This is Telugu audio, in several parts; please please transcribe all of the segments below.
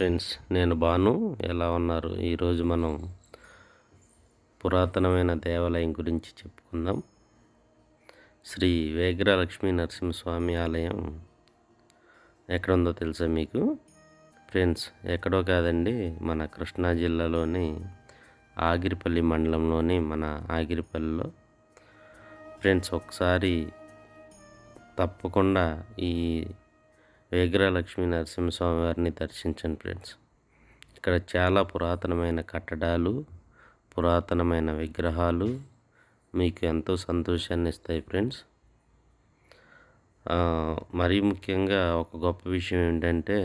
ఫ్రెండ్స్ నేను బాను ఎలా ఉన్నారు? ఈరోజు మనం పురాతనమైన దేవాలయం గురించి చెప్పుకుందాం. శ్రీ వేగ్ర లక్ష్మీ నరసింహస్వామి ఆలయం ఎక్కడ ఉందో తెలుసా మీకు? ఫ్రెండ్స్ ఎక్కడో కాదండి మన కృష్ణా జిల్లాలోని ఆగిరిపల్లి మండలంలోని మన ఆగిరిపల్లిలో. ఫ్రెండ్స్ ఒకసారి తప్పకుండా ఈ వేగ్ర లక్ష్మీ నరసింహస్వామి వారిని దర్శించండి ఫ్రెండ్స్. ఇక్కడ చాలా పురాతనమైన కట్టడాలు పురాతనమైన విగ్రహాలు మీకు ఎంతో సంతోషాన్ని ఇస్తాయి ఫ్రెండ్స్. మరీ ముఖ్యంగా ఒక గొప్ప విషయం ఏంటంటే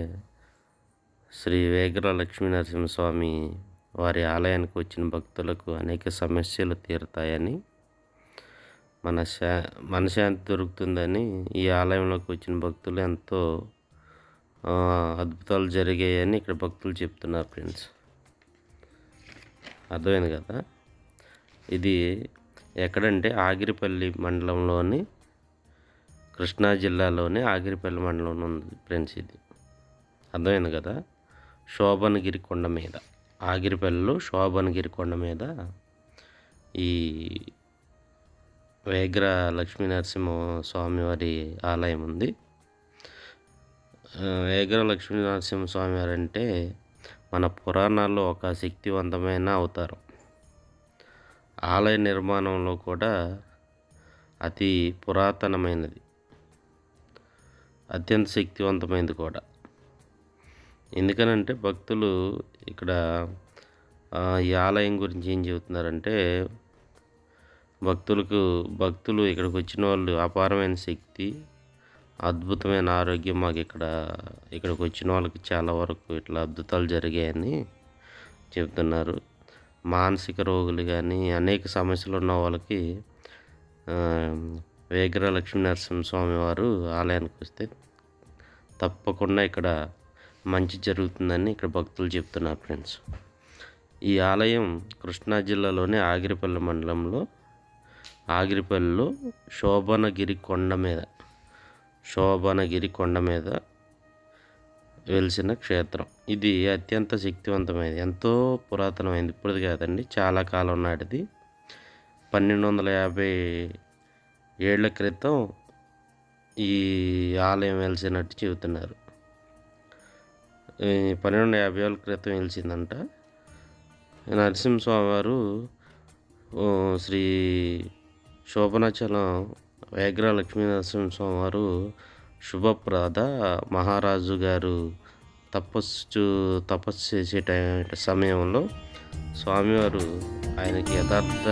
శ్రీ వేగ్ర లక్ష్మీ నరసింహస్వామి వారి ఆలయానికి వచ్చిన భక్తులకు అనేక సమస్యలు తీరుతాయని మన శా మనశాంతి దొరుకుతుందని ఈ ఆలయంలోకి వచ్చిన భక్తులు ఎంతో అద్భుతాలు జరిగాయని ఇక్కడ భక్తులు చెప్తున్నారు ఫ్రెండ్స్. అర్థమైంది కదా? ఇది ఎక్కడంటే ఆగిరిపల్లి మండలంలోని కృష్ణా జిల్లాలోని ఆగిరిపల్లి మండలంలో ఉంది ఫ్రెండ్స్ ఇది. అర్థమైంది కదా? శోభనగిరి కొండ మీద ఆగిరిపల్లిలో శోభనగిరి కొండ మీద ఈ వేగ్ర లక్ష్మీ నరసింహ స్వామి వారి ఆలయం ఉంది. ఏగర లక్ష్మీ నరసింహస్వామి వారు అంటే మన పురాణాల్లో ఒక శక్తివంతమైన అవతారం. ఆలయ నిర్మాణంలో కూడా అతి పురాతనమైనది. అత్యంత శక్తివంతమైనది కూడా. ఎందుకనంటే భక్తులు ఇక్కడ ఈ ఆలయం గురించి ఏం చెబుతున్నారంటే భక్తులకు భక్తులు ఇక్కడికి వచ్చిన వాళ్ళు అపారమైన శక్తి అద్భుతమైన ఆరోగ్యం మాకు ఇక్కడ ఇక్కడికి వచ్చిన వాళ్ళకి చాలా వరకు ఇట్లా అద్భుతాలు జరిగాయని చెప్తున్నారు. మానసిక రోగులు కానీ అనేక సమస్యలు ఉన్న వాళ్ళకి వేగ్ర లక్ష్మీ నరసింహస్వామి వారు ఆలయానికి వస్తే తప్పకుండా ఇక్కడ మంచి జరుగుతుందని ఇక్కడ భక్తులు చెప్తున్నారు ఫ్రెండ్స్. ఈ ఆలయం కృష్ణా జిల్లాలోని ఆగిరిపల్లి మండలంలో ఆగిరిపల్లిలో శోభనగిరి కొండ మీద శోభనగిరి కొండ మీద వెలిసిన క్షేత్రం. ఇది అత్యంత శక్తివంతమైనది. ఎంతో పురాతనమైనది. ఇప్పుడుది కాదండి. చాలా కాలం నాటిది. పన్నెండు వందల యాభై ఏళ్ళ క్రితం ఈ ఆలయం వెలిసినట్టు చెబుతున్నారు. పన్నెండు యాభై ఏళ్ళ క్రితం వెలిసిందంట. నరసింహస్వామి వారు శ్రీ శోభనాచలం వేగ్ర లక్ష్మీ వారు శుభప్రద మహారాజు గారు తపస్సు తపస్సు చేసే టైం సమయంలో స్వామివారు ఆయనకి యథార్థ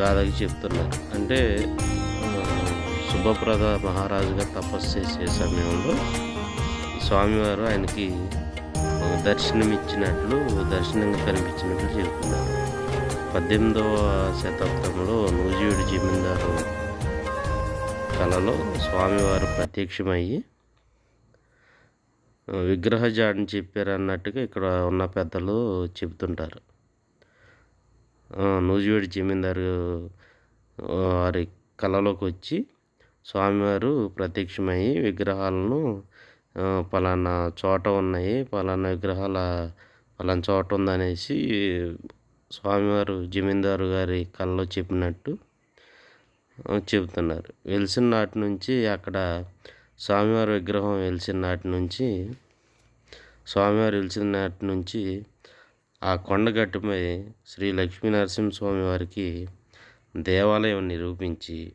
గాథకి చెప్తున్నారు. అంటే శుభప్రద మహారాజుగా తపస్సు చేసే సమయంలో స్వామివారు ఆయనకి దర్శనమిచ్చినట్లు దర్శనంగా కనిపించినట్లు చెబుతున్నారు పద్దెనిమిదవ శతాబ్దంలో నూజివీడు జమీందారు కళలో స్వామివారు ప్రత్యక్షమయ్యి విగ్రహజాడని విగ్రహ జాడని చెప్పారు అన్నట్టుగా ఇక్కడ ఉన్న పెద్దలు చెబుతుంటారు. నూజివేడి నూజివీడు జమీందారు వారి కళలోకి వచ్చి స్వామివారు ప్రత్యక్షమయ్యి విగ్రహాలను పలానా చోట ఉన్నాయి పలానా విగ్రహాల పలానా చోట ఉందనేసి స్వామివారు జమీందారు గారి కళ్ళలో చెప్పినట్టు చెబుతున్నారు. వెలిసిన నాటి నుంచి అక్కడ స్వామివారి విగ్రహం వెలిసిన నాటి నుంచి స్వామివారు వెలిసిన నాటి నుంచి ఆ కొండగట్టుపై శ్రీ లక్ష్మీ నరసింహస్వామి వారికి దేవాలయం నిరూపించి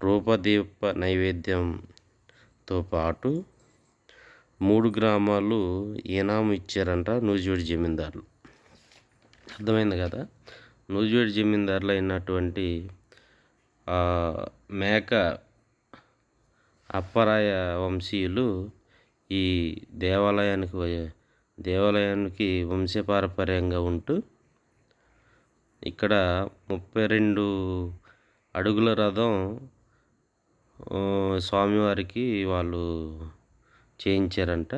రూపదీప నైవేద్యంతో పాటు మూడు గ్రామాలు ఈనాము ఇచ్చారంట నూజివీడు జమీందారులు. అర్థమైంది కదా? నూజివీడు జమీందారులు అయినటువంటి మేక అప్పరాయ వంశీయులు ఈ దేవాలయానికి దేవాలయానికి వంశపారపర్యంగా ఉంటూ ఇక్కడ ముప్పై రెండు అడుగుల రథం స్వామివారికి వాళ్ళు చేయించారంట.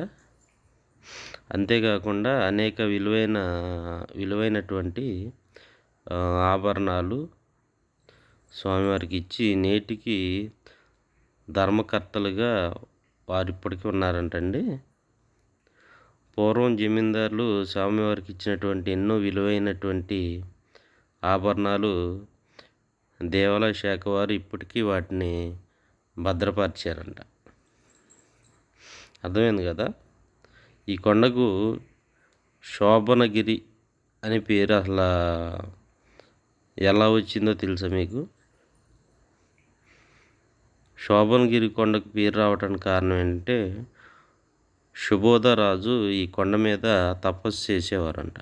అంతేకాకుండా అనేక విలువైన విలువైనటువంటి ఆభరణాలు స్వామివారికి ఇచ్చి నేటికి ధర్మకర్తలుగా వారు ఇప్పటికీ ఉన్నారంటండి. పూర్వం జమీందారులు స్వామివారికి ఇచ్చినటువంటి ఎన్నో విలువైనటువంటి ఆభరణాలు దేవాలయ శాఖ వారు ఇప్పటికీ వాటిని భద్రపరిచారంట. అర్థమైంది కదా? ఈ కొండకు శోభనగిరి అని పేరు అసలు ఎలా వచ్చిందో తెలుసా మీకు? శోభనగిరి కొండకు పేరు రావడానికి కారణం ఏంటంటే శుభోదరాజు ఈ కొండ మీద తపస్సు చేసేవారంట.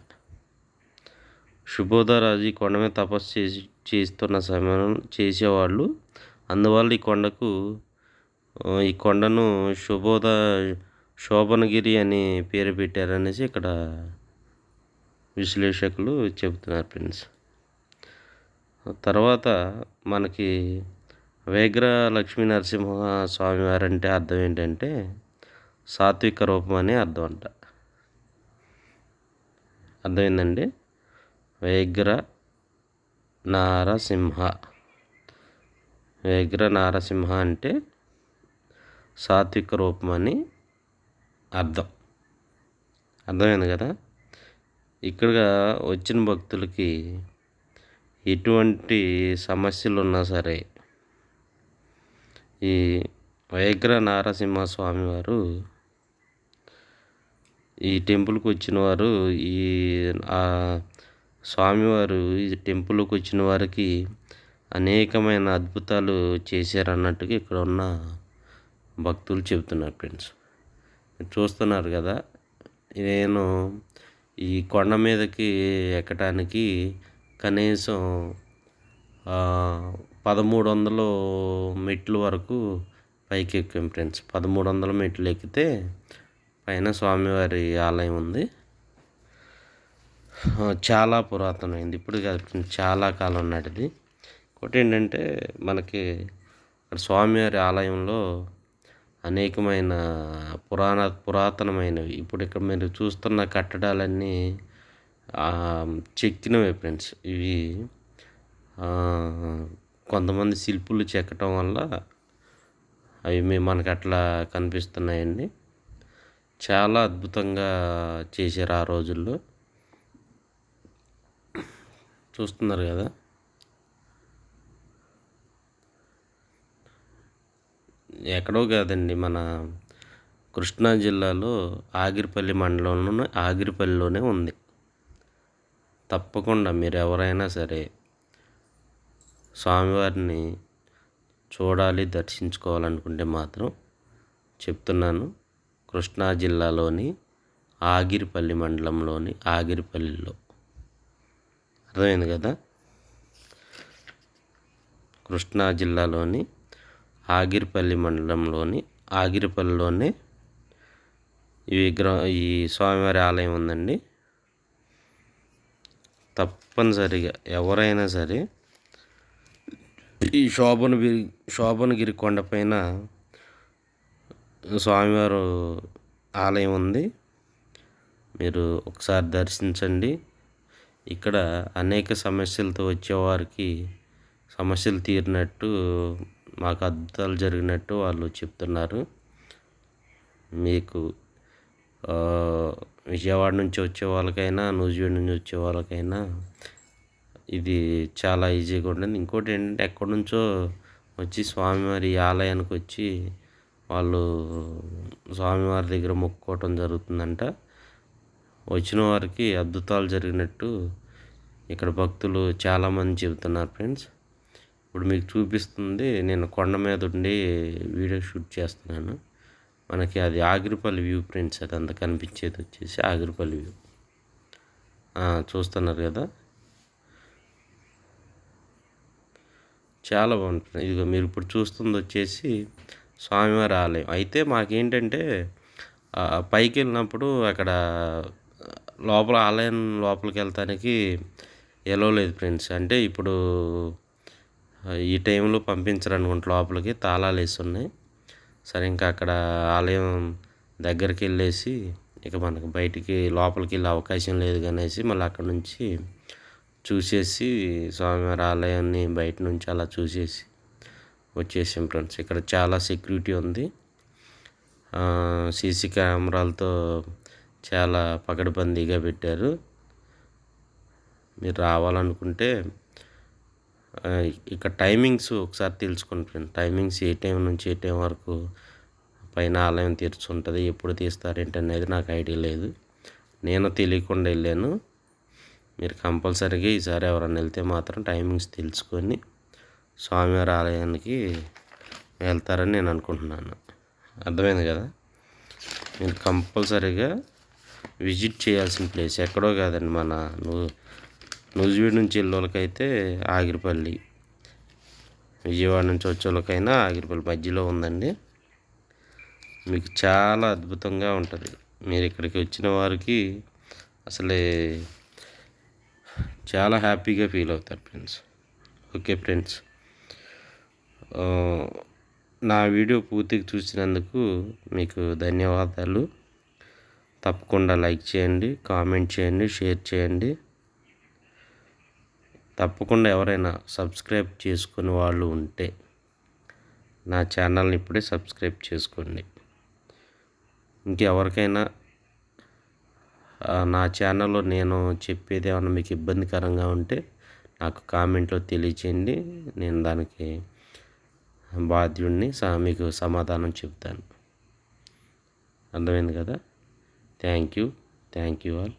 శుభోదరాజు ఈ కొండ మీద తపస్సు చేసి చేస్తున్న సమయం చేసేవాళ్ళు. అందువల్ల ఈ కొండకు ఈ కొండను శుభోద శోభనగిరి అని పేరు పెట్టారనేసి ఇక్కడ విశ్లేషకులు చెబుతున్నారు ఫ్రెండ్స్. తర్వాత మనకి వేగ్ర లక్ష్మీ నరసింహ స్వామివారంటే అర్థం ఏంటంటే సాత్విక రూపం అని అర్థం అంట. అర్థమైందండి? వేగ్ర నారసింహ. వేగ్ర నారసింహ అంటే సాత్విక రూపం అని అర్థం. అర్థమైంది కదా? ఇక్కడ వచ్చిన భక్తులకి ఎటువంటి సమస్యలు ఉన్నా సరే ఈ వైగ్ర నారసింహస్వామి వారు ఈ టెంపుల్కి వచ్చిన వారు ఈ స్వామివారు ఈ టెంపుల్కి వచ్చిన వారికి అనేకమైన అద్భుతాలు చేశారన్నట్టుగా ఇక్కడ ఉన్న భక్తులు చెబుతున్నారు ఫ్రెండ్స్. చూస్తున్నారు కదా నేను ఈ కొండ మీదకి ఎక్కడానికి కనీసం పదమూడు వందలు మెట్లు వరకు పైకి ఎక్కాం ఫ్రెండ్స్. పదమూడు వందల మెట్లు ఎక్కితే పైన స్వామివారి ఆలయం ఉంది. చాలా పురాతనమైంది. ఇప్పుడు కాదు చాలా కాలం నాటిది. ఒకటి ఏంటంటే మనకి స్వామివారి ఆలయంలో అనేకమైన పురాణ పురాతనమైనవి. ఇప్పుడు ఇక్కడ మీరు చూస్తున్న కట్టడాలన్నీ చెక్కినవి చెక్కినవే ఫ్రెండ్స్. ఇవి కొంతమంది శిల్పులు చెక్కటం వల్ల అవి మీ మనకు అట్లా కనిపిస్తున్నాయండి. చాలా అద్భుతంగా చేశారు ఆ రోజుల్లో. చూస్తున్నారు కదా. ఎక్కడో కాదండి మన కృష్ణా జిల్లాలో ఆగిరిపల్లి మండలంలోనే ఆగిరిపల్లిలోనే ఉంది. తప్పకుండా మీరు ఎవరైనా సరే స్వామివారిని చూడాలి దర్శించుకోవాలనుకుంటే మాత్రం చెప్తున్నాను. కృష్ణా జిల్లాలోని ఆగిరిపల్లి మండలంలోని ఆగిరిపల్లిలో. అర్థమైంది కదా? కృష్ణా జిల్లాలోని ఆగిరిపల్లి మండలంలోని ఆగిరిపల్లిలోనే ఈ విగ్రహం ఈ స్వామివారి ఆలయం ఉందండి. తప్పనిసరిగా ఎవరైనా సరే ఈ శోభనగిరి శోభనగిరి కొండపైన స్వామివారు ఆలయం ఉంది. మీరు ఒకసారి దర్శించండి. ఇక్కడ అనేక సమస్యలతో వచ్చేవారికి సమస్యలు తీరినట్టు మాకు అద్భుతాలు జరిగినట్టు వాళ్ళు చెప్తున్నారు. మీకు విజయవాడ నుంచి వచ్చే వాళ్ళకైనా నూజివీడ్ నుంచి వచ్చే వాళ్ళకైనా ఇది చాలా ఈజీగా ఉంటుంది. ఇంకోటి ఏంటంటే ఎక్కడి నుంచో వచ్చి స్వామివారి ఆలయానికి వచ్చి వాళ్ళు స్వామివారి దగ్గర మొక్కుకోవటం జరుగుతుందంట. వచ్చిన వారికి అద్భుతాలు జరిగినట్టు ఇక్కడ భక్తులు చాలామంది చెబుతున్నారు ఫ్రెండ్స్. ఇప్పుడు మీకు చూపిస్తుంది నేను కొండ మీద ఉండి వీడియో షూట్ చేస్తున్నాను. మనకి అది ఆగిరిపల్లి వ్యూ ఫ్రెండ్స్ అది అంత కనిపించేది వచ్చేసి ఆగిరిపల్లి వ్యూ. చూస్తున్నారు కదా? చాలా బాగుంటుంది. ఇదిగో మీరు ఇప్పుడు చూస్తుంది వచ్చేసి స్వామివారి ఆలయం. అయితే మాకేంటంటే పైకి వెళ్ళినప్పుడు అక్కడ లోపల ఆలయం లోపలికి వెళ్తానికి ఎలో లేదు ఫ్రెండ్స్. అంటే ఇప్పుడు ఈ టైంలో పంపించరనుకుంటా లోపలికి తాళాలు వేసి ఉన్నాయి. సరే ఇంకా అక్కడ ఆలయం దగ్గరికి వెళ్ళేసి ఇక మనకు బయటికి లోపలికి వెళ్ళే అవకాశం లేదు కానీ మళ్ళీ అక్కడ నుంచి చూసేసి స్వామివారి ఆలయాన్ని బయట నుంచి అలా చూసేసి వచ్చేసాం ఫ్రెండ్స్. ఇక్కడ చాలా సెక్యూరిటీ ఉంది. సీసీ కెమెరాలతో చాలా పకడ్బందీగా పెట్టారు. మీరు రావాలనుకుంటే ఇక్కడ టైమింగ్స్ ఒకసారి తెలుసుకోండి ఫ్రెండ్ టైమింగ్స్ ఏ టైం నుంచి ఏ టైం వరకు పైన ఆలయం తెరుచుంటుంది ఎప్పుడు తీస్తారు ఏంటనేది నాకు ఐడియా లేదు. నేను తెలియకుండా వెళ్ళాను. మీరు కంపల్సరీగా ఈసారి ఎవరైనా వెళ్తే మాత్రం టైమింగ్స్ తెలుసుకొని స్వామివారి ఆలయానికి వెళ్తారని నేను అనుకుంటున్నాను. అర్థమైంది కదా? మీరు కంపల్సరీగా విజిట్ చేయాల్సిన ప్లేస్ ఎక్కడో కాదండి మన నువ్వు నూజివీడు నుంచి వెళ్ళేవాళ్ళకైతే ఆగిరిపల్లి. విజయవాడ నుంచి వచ్చే వాళ్ళకైనా ఆగిరిపల్లి మధ్యలో ఉందండి. మీకు చాలా అద్భుతంగా ఉంటుంది. మీరు ఇక్కడికి వచ్చిన వారికి అసలే చాలా హ్యాపీగా ఫీల్ అవుతారు ఫ్రెండ్స్. Okay friends. నా వీడియో పూర్తిగా చూసినందుకు మీకు ధన్యవాదాలు. తప్పకుండా లైక్ చేయండి కామెంట్ చేయండి షేర్ చేయండి. తప్పకుండా ఎవరైనా సబ్స్క్రైబ్ చేసుకుని వాళ్ళు ఉంటే నా ఛానల్ని ఇప్పుడే సబ్స్క్రైబ్ చేసుకోండి. ఇంకెవరికైనా నా ఛానల్లో నేను చెప్పేది ఏమైనా మీకు ఇబ్బందికరంగా ఉంటే నాకు కామెంట్లో తెలియచేయండి. నేను దానికి బాధ్యుడిని స- మీకు సమాధానం చెప్తాను. అర్థమైంది కదా? Thank you thank you all